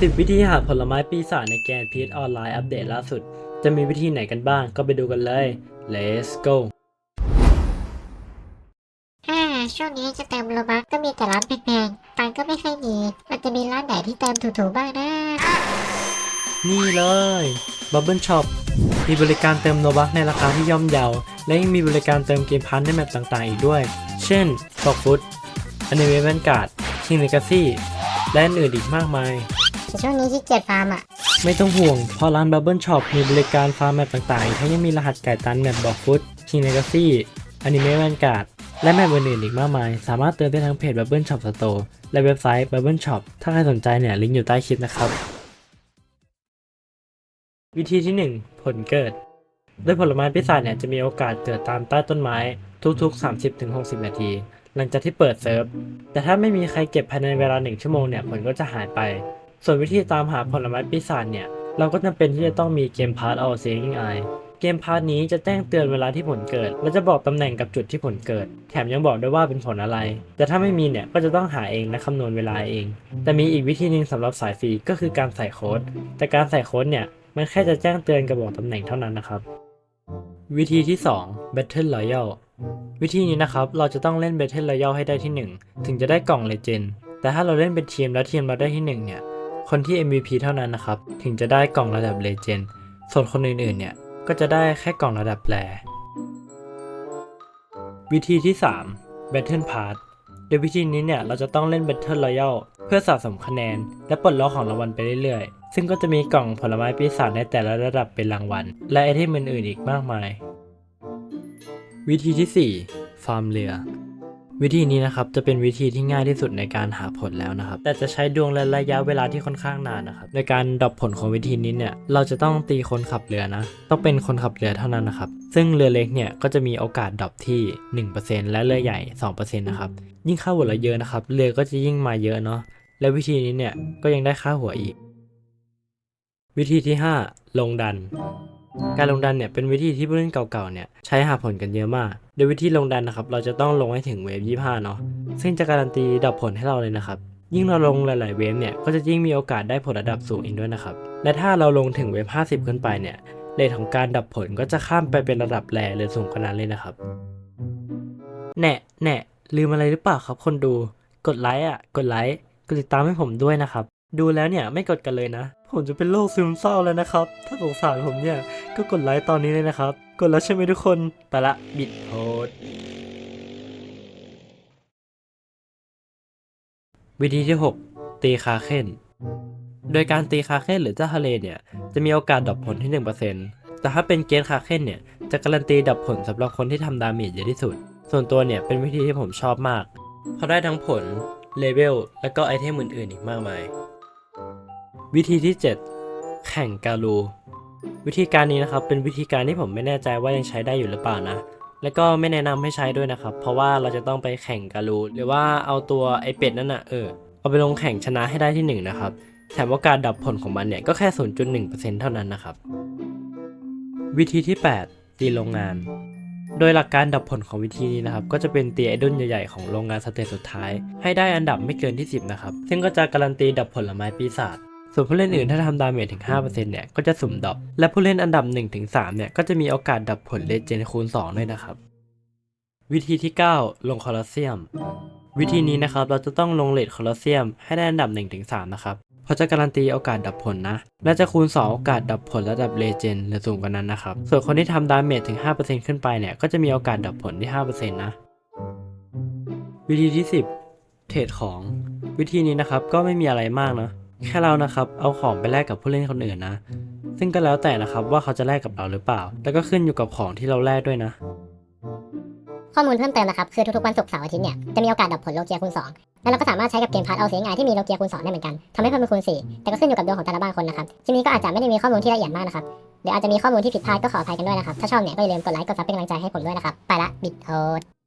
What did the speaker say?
10 วิธีหาผลไม้ปีศาจในแกนพีชออนไลน์อัปเดตล่าสุด จะมีวิธีไหนกันบ้างก็ไปดูกันเลย let's go ฮ่าช่วงนี้จะเติมโลบักก็มีแต่ร้านแพงๆตังค์ก็ไม่ค่อยมี มันจะมีร้านไหนที่เติมถูกๆบ้างนะ นี่เลย Bubble Shop มีบริการเติมโนบักในราคาที่ย่อมเยา และยังมีบริการเติมเกมพันในแมปต่างๆ อีกด้วย เช่น s o c k Food Anime Vanguard King Legacy และอื่นๆอีกมากมาย แต่ช่วงนี้ขี้เกียจฟาร์มอะ ไม่ต้องห่วง เพราะร้าน Bubble Shop มีบริการฟาร์มแมปต่างๆทั้งยังมีรหัสไก่ตันแมปบอกฟุต King Legacy Anime Vanguard และแมปอื่นๆอีกมากมาย สามารถเติมได้ทั้งเพจ Bubble Shop Store และเว็บไซต์ Bubble Shop ถ้าใครสนใจเนี่ย ลิงก์อยู่ใต้คลิปนะครับ วิธีที่ 1 ผลเกิด โดยผลไม้ปีศาจเนี่ยจะมีโอกาสเกิดตามใต้ต้นไม้ทุกๆ 30-60 นาที หลังจากที่เปิดเซิร์ฟ แต่ถ้าไม่มีใครเก็บภายในเวลา 1 ชั่วโมงเนี่ยผลก็จะหายไป ส่วนวิธีตามหาผลไม้ปีศาจเนี่ย เราก็จำเป็นที่จะต้องมีเกมพาร์ท All Seeing Eye เกมพาร์ทนี้จะแจ้งเตือนเวลาที่ผลเกิด และจะบอกตำแหน่งกับจุดที่ผลเกิด แถมยังบอกด้วยว่าเป็นผลอะไร แต่ถ้าไม่มีเนี่ยก็จะต้องหาเองและคำนวณเวลาเอง แต่มีอีกวิธีหนึ่งสำหรับสายฟรีก็คือการใส่โค้ด แต่การใส่โค้ดเนี่ยมันแค่จะแจ้งเตือนกับบอกตำแหน่งเท่านั้นนะครับ วิธีที่ 2 Battle Royale วิธีนี้นะครับเราจะต้องเล่น Battle Royale ให้ได้ที่ 1 ถึงจะได้กล่อง Legend แต่ถ้าเราเล่นเป็นทีมแล้วทีมเราได้ที่1เนี่ย คนที่ MVP เท่านั้นนะครับ ถึงจะได้กล่องระดับ Legend ส่วนคนอื่นๆเนี่ย ก็จะได้แค่กล่องระดับแรวิธีที่ 3 Battle Pass โดยวิธีนี้เนี่ยเราจะต้องเล่น Battle Royale เพื่อสะสมคะแนน และปลดล็อกของรางวัลไปเรื่อยๆ ซึ่งก็จะมีกล่องผลไม้ปีศาจในแต่ละระดับเป็นรางวัล และไอเทมอื่นๆอีกมากมาย วิธีที่ 4 ฟาร์มเรือ วิธีนี้นะครับจะเป็นวิธีที่ง่ายที่สุดในการหาผลแล้วนะครับ แต่จะใช้ดวงและระยะเวลาที่ค่อนข้างนานนะครับ ในการดรอปผลของวิธีนี้เนี่ยเราจะต้องตีคนขับเรือนะ ต้องเป็นคนขับเรือเท่านั้นนะครับ ซึ่งเรือเล็กเนี่ยก็จะมีโอกาสดรอปที่ 1%และเรือใหญ่ 2%นะครับยิ่งค่าหัวเราเยอะนะครับเรือก็จะยิ่งมาเยอะเนาะและวิธีนี้เนี่ยก็ยังได้ค่าหัวอีก วิธีที่ 5 ลงดัน การลงดันเนี่ยเป็นวิธีที่ผู้เล่นเก่าๆเนี่ยใช้หาผลกันเยอะมาก โดยวิธีลงดันนะครับเราจะต้องลงให้ถึงเวฟ25เนาะซึ่งจะการันตีดรอปผลให้เราเลยนะครับ ยิ่งเราลงหลายๆเวฟเนี่ยก็จะยิ่งมีโอกาสได้ผลระดับสูงอีกด้วยนะครับและถ้าเราลงถึงเวฟ50 ขึ้นไปเนี่ยเรทของการดับผลก็จะข้ามไปเป็นระดับแรหรือสูงกว่านั้นเลยนะครับแน่แน่ลืมอะไรหรือเปล่าครับคนดูกดไลค์อะกดไลค์กดติดตามให้ผมด้วยนะครับ ดูแล้วเนี่ยไม่กดกันเลยนะ ผมจะเป็นโรคซึมเศร้าแล้วนะครับ ถ้าสงสารผมเนี่ยก็กดไลค์ตอนนี้เลยนะครับ กดแล้วใช่ไหมทุกคน ไปละบิดโพสวิธีที่ 6 ตีคาเคนโดยการตีคาเคนหรือเจ้าทะเลเนี่ยจะมีโอกาสดรอปผลที่ 1%แต่ถ้าเป็นเกตคาเคนเนี่ยจะการันตีดรอปผลสำหรับคนที่ทำดาเมจเยอะที่สุด ส่วนตัวเนี่ยเป็นวิธีที่ผมชอบมาก เพราะได้ทั้งผลเลเวลและก็ไอเทมอื่นๆอีกมากมาย วิธีที่ 7 แข่งการู วิธีการนี้นะครับเป็นวิธีการที่ผมไม่แน่ใจว่ายังใช้ได้อยู่หรือเปล่านะ และก็ไม่แนะนำให้ใช้ด้วยนะครับ เพราะว่าเราจะต้องไปแข่งการู หรือว่าเอาตัวไอเป็ดนั่นน่ะเออเอาไปลงแข่งชนะให้ได้ที่ 1 นะครับแถมโอกาสดับผลของมันเนี่ยก็แค่ 0.1%เท่านั้นนะครับ วิธีที่ 8 ตีโรงงาน โดยหลักการดับผลของวิธีนี้นะครับ ก็จะเป็นตีไอดอลใหญ่ๆของโรงงานสเตจสุดท้าย ให้ได้อันดับไม่เกินที่ 10 นะครับ ซึ่งก็จะการันตีดับผลไม้ปีศาจ ส่วนผู้เล่นอื่นถ้าทำดาเมจถึง 5%เนี่ย ก็จะสุ่มดรอปและผู้เล่นอันดับ 1-3 เนี่ย ก็จะมีโอกาสดับผลเลเจนด์คูณ 2 ด้วยนะครับ วิธีที่ 9 ลงคอลอสเซียม วิธีนี้นะครับ เราจะต้องลงเลทคอลอสเซียมให้ได้อันดับ 1-3 นะครับ เพราะจะการันตีโอกาสดับผลนะ และจะคูณ 2 โอกาสดับผลระดับเลเจนด์หรือสูงกว่านั้นนะครับ ส่วนคนที่ทำดาเมจถึง 5%ขึ้นไปเนี่ย ก็จะมีโอกาสดับผลที่ 5%นะ วิธีที่ 10 เทรดของ วิธีนี้นะครับ ก็ไม่มีอะไรมากนะ แค่เรานะครับเอาของไปแลกกับผู้เล่นคนอื่นนะ ซึ่งก็แล้วแต่นะครับว่าเขาจะแลกกับเราหรือเปล่า แล้วก็ขึ้นอยู่กับของที่เราแลกด้วยนะ ข้อมูลเพิ่มเติมนะครับ คือทุกๆวันศุกร์เสาร์อาทิตย์เนี่ย จะมีโอกาสดับผลโลเกียคูณ2แล้วเราก็สามารถใช้กับเกมพาร์ทเอาเสียงไงที่มีโลเกียคูณ2ได้เหมือนกันทำให้เพิ่มเป็นคูณ4แต่ก็ขึ้นอยู่กับดวงของแต่ละบ้านคนนะครับทีนี้ก็อาจจะไม่ได้มีข้อมูลที่ละเอียดมากนะครับหรืออาจจะมีข้อมูลที่ผิดพลาดก็ขออภัยกันด้วยนะครับถ้าชอบเนี่ยก็อย่าลืมกดไลค์กดซับเป็นกำลังใจให้ผมด้วยนะครับไปละบิดโทษ